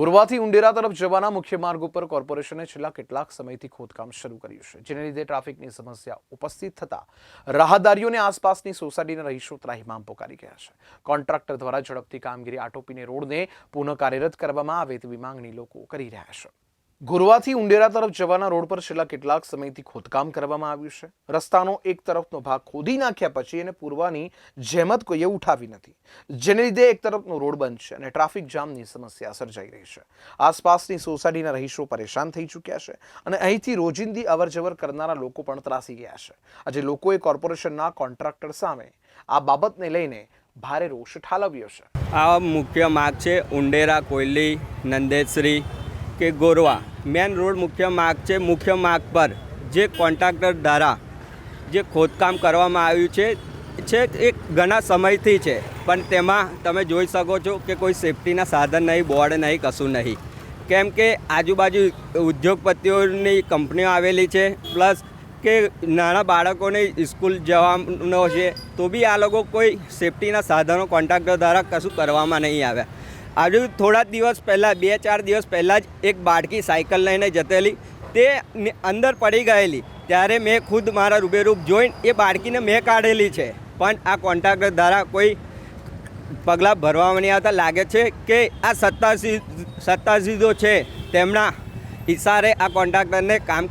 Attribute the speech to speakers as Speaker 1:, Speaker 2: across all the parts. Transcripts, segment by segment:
Speaker 1: ગુરવાથી ઉંડેરા તરફ જવાના મુખ્ય માર્ગ ઉપર કોર્પોરેશને છેલ્લા કેટલાક સમયથી ખોદકામ શરૂ કર્યું છે, જેને લીધે ટ્રાફિકની સમસ્યા ઉપસ્થિત થતા રાહદારીઓને આસપાસની સોસાયટીના રહીશો ત્રાહિમામ પોકારી ગયા છે. કોન્ટ્રાક્ટર દ્વારા ઝડપથી કામગીરી આટોપીને રોડને પુનઃ કાર્યરત કરવામાં આવે તેવી માંગણી લોકો કરી રહ્યા છે. ગુરવાથી ઉંડેરા તરફ જવાના રોડ પર છેલ્લા કેટલાક સમયથી ખોદકામ કરવામાં આવ્યું છે. રસ્તાનો એક તરફનો ભાગ ખોદી નાખ્યા પછી એને પૂરવાની જહેમત કોઈએ ઉઠાવી નથી. જેને લીધે એક તરફનો રોડ બંધ છે અને ટ્રાફિક જામની સમસ્યા સર્જાઈ રહી છે. આસપાસની સોસાયટીના રહીશો પરેશાન થઈ ચૂક્યા છે અને અહીંથી રોજિંદી અવરજવર કરનારા લોકો પણ ત્રાસી ગયા છે. આજે લોકોએ કોર્પોરેશનના કોન્ટ્રાક્ટર સામે આ બાબતને લઈને ભારે રોષ ઠાલવ્યો છે.
Speaker 2: આ મુખ્ય માર્ગ છે ઉંડેરા, કોયલી, નંદેશ્રી કે ગોરવા. મેન રોડ મુખ્ય માર્ગ છે, મુખ્ય માર્ગ પર જે કોન્ટ્રાક્ટર દ્વારા જે ખોદકામ કરવામાં આવ્યું છે છે એ ઘણા સમયથી છે. પણ તેમાં તમે જોઈ શકો છો કે કોઈ સેફટીના સાધન નહીં, બોર્ડ નહીં, કશું નહીં. કેમ કે આજુબાજુ ઉદ્યોગપતિઓની કંપનીઓ આવેલી છે, પ્લસ કે નાના બાળકોને સ્કૂલ જવાનો છે, તો બી આ લોકો કોઈ સેફટીના સાધનો કોન્ટ્રાક્ટર દ્વારા કશું કરવામાં નહીં આવ્યા આજુ થોડા દિવસ પહેલાં, બે ચાર દિવસ પહેલાં જ એક બાળકી સાયકલ લઈને જતેલી. તે અંદર પડી ગયેલી. ત્યારે મેં ખુદ મારા રૂબેરૂપ જોઈને એ બાળકીને મેં કાઢેલી છે. પણ આ કોન્ટ્રાક્ટર દ્વારા કોઈ પગલાં ભરવામાં નહીં આવતા. લાગે છે કે આ સત્તાસી સત્તાસીધો છે. તેમના ઇશારે આ કોન્ટ્રાક્ટરને કામ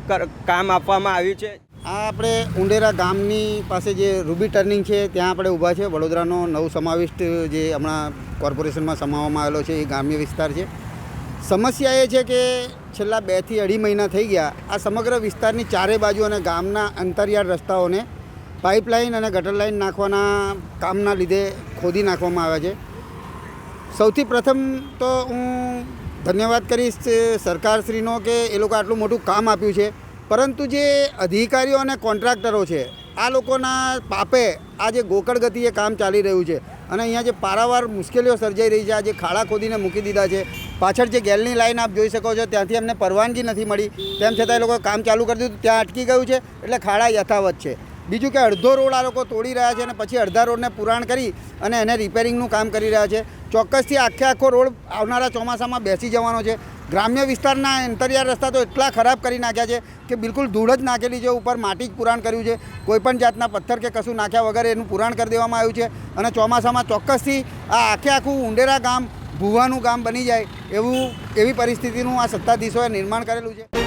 Speaker 2: કામ આપવામાં આવ્યું છે.
Speaker 3: આ આપણે ઉંડેરા ગામની પાસે જે રૂબી ટર્નિંગ છે, ત્યાં આપણે ઊભા છે. વડોદરાનો નવ સમાવિષ્ટ જે હમણાં કોર્પોરેશનમાં સમાવવામાં આવેલો છે, એ ગ્રામ્ય વિસ્તાર છે. સમસ્યા એ છે કે છેલ્લા બેથી અઢી મહિના થઈ ગયા, આ સમગ્ર વિસ્તારની ચારે બાજુ અને ગામના અંતરિયાળ રસ્તાઓને પાઇપલાઇન અને ગટર લાઇન નાખવાના કામના લીધે ખોદી નાખવામાં આવ્યા છે. સૌથી પ્રથમ તો હું ધન્યવાદ કરીશ સરકારશ્રીનો કે એ લોકો આટલું મોટું કામ આપ્યું છે. પરંતુ જે અધિકારીઓ અને કોન્ટ્રાક્ટરો છે, આ લોકોના પાપે આ જે ગોકળ ગતિએ કામ ચાલી રહ્યું છે અને અહીંયા જે પારાવાર મુશ્કેલીઓ સર્જાઈ રહી છે, આ જે ખાડા ખોદીને મૂકી દીધા છે, પાછળ જે ગેલની લાઈન આપ જોઈ શકો છો, ત્યાંથી અમને પરવાનગી નથી મળી. તેમ છતાં એ લોકોએ કામ ચાલુ કરી દીધું, ત્યાં અટકી ગયું છે, એટલે ખાડા યથાવત છે. બીજું કે અડધો રોડ આ લોકો તોડી રહ્યા છે અને પછી અડધા રોડને પુરાણ કરી અને એને રિપેરિંગનું કામ કરી રહ્યા છે. ચોક્કસથી આખે આખો રોડ આવનારા ચોમાસામાં બેસી જવાનો છે. ગ્રામ્ય વિસ્તારના અંતરિયાળ રસ્તા તો એટલા ખરાબ કરી નાખ્યા છે કે બિલકુલ ધૂળ જ નાખેલી છે ઉપર માટી જ પુરાણ કર્યું છે. કોઈપણ જાતના પથ્થર કે કશું નાખ્યા વગર એનું પુરાણ કરી દેવામાં આવ્યું છે અને ચોમાસામાં ચોક્કસથી આ આખે આખું ઉંડેરા ગામ ભૂવાનું ગામ બની જાય એવું એવી પરિસ્થિતિનું આ સત્તાધીશોએ નિર્માણ કરેલું છે.